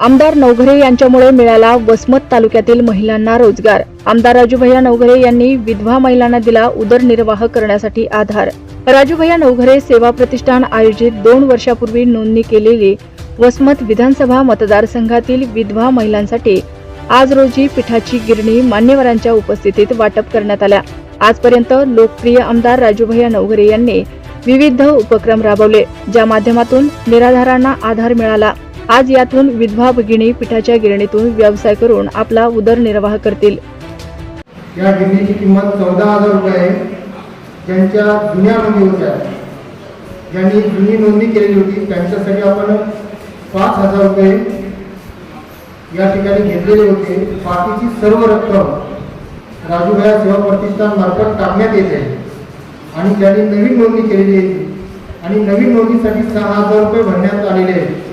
आमदार नवघरे यांच्यामुळे मिळाला वसमत तालुक्यातील महिलांना रोजगार. आमदार राजूभैया नवघरे यांनी विधवा महिलांना दिला उदरनिर्वाह करण्यासाठी आधार. राजूभैया नवघरे सेवा प्रतिष्ठान आयोजित दोन वर्षापूर्वी नोंदणी केलेली वसमत विधानसभा मतदारसंघातील विधवा महिलांसाठी आज रोजी पिठाची गिरणी मान्यवरांच्या उपस्थितीत वाटप करण्यात आल्या. आजपर्यंत लोकप्रिय आमदार राजूभैया नवघरे यांनी विविध उपक्रम राबवले ज्या माध्यमातून निराधारांना आधार मिळाला. आज यातून विधवा भगिनी पिठाच्या गिरणीतून व्यवसाय करून आपला उदरनिर्वाह करतील. या गिरणीची किंमत चौदा हजार रुपये आहे. ज्यांच्या जुन्या नोंदी होत्या ज्यांनी जुनी नोंदणी केलेली होती त्यांच्यासाठी आपण पाच हजार रुपये या ठिकाणी घेतलेले होते. बाकीची सर्व रक्कम राजूभाया सेवा प्रतिष्ठान मार्फत टाकण्यात येते. आणि ज्यांनी नवीन नोंदणी केलेली आहे आणि नवीन नोंदणीसाठी सहा हजार रुपये भरण्यात आलेले आहेत.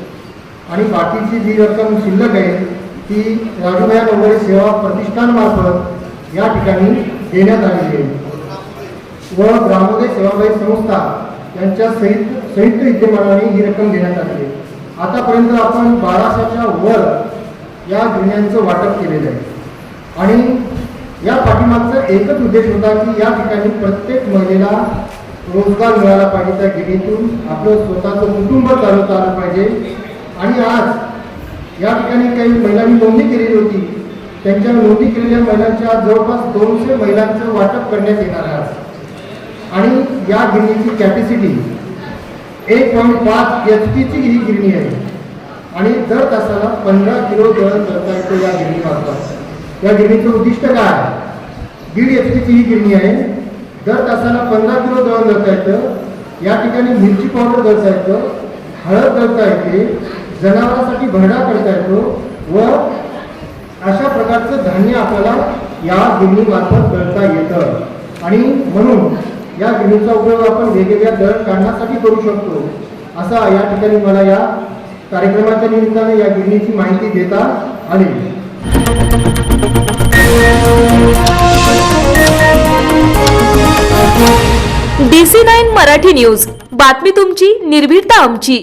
आणि बाकीची जी रक्कम शिल्लक आहे ती राजूभाया वगैरे सेवा प्रतिष्ठानमार्फत या ठिकाणी देण्यात आलेली आहे. व ग्रामोदय सेवाबाई संस्था यांच्या संयुक्त संयुक्त विद्यमानाने ही रक्कम देण्यात आली आहे. आतापर्यंत आपण बाराशेच्या वर या गुन्ह्यांचं वाटप केलेलं आहे. आणि या पाठीमागचा एकच उद्देश होता की या ठिकाणी प्रत्येक महिलेला रोजगार मिळाला पाहिजे. त्या गिरणीतून आपलं स्वतःचं कुटुंब चालवता आलं पाहिजे. आणि आज या ठिकाणी काही महिलांनी नोंदणी केलेली होती. त्यांच्या नोंदणी केलेल्या महिलांच्या जवळपास दोनशे महिलांचं वाटप करण्यात येणार आहे आणि या गिरणीची कॅपॅसिटी एक पॉईंट पाच एच पीची ही गिरणी आहे. आणि दर तासाला पंधरा किलो दळण करता येतो या गिरणीमार्फत. या गिरणीचं उद्दिष्ट काय? आहे दीड एच पीची ही गिरणी आहे. दर तासाला पंधरा किलो दळण दळता येतं. या ठिकाणी मिरची पावडर दळता येतं. हळद दळता येते. जनावरांसाठी भरडा करता येतो व अशा प्रकारचं धान्य आपल्याला या गिरणी करता येतं. आणि म्हणून या गिरणीचा उपयोग आपण वेगवेगळ्या दळण काढण्यासाठी करू शकतो. असा या ठिकाणी मला या कार्यक्रमाच्या निमित्ताने या गिरणीची माहिती देता आली. DC nine Marathi news. बातमी तुमची निर्भीडता आमची.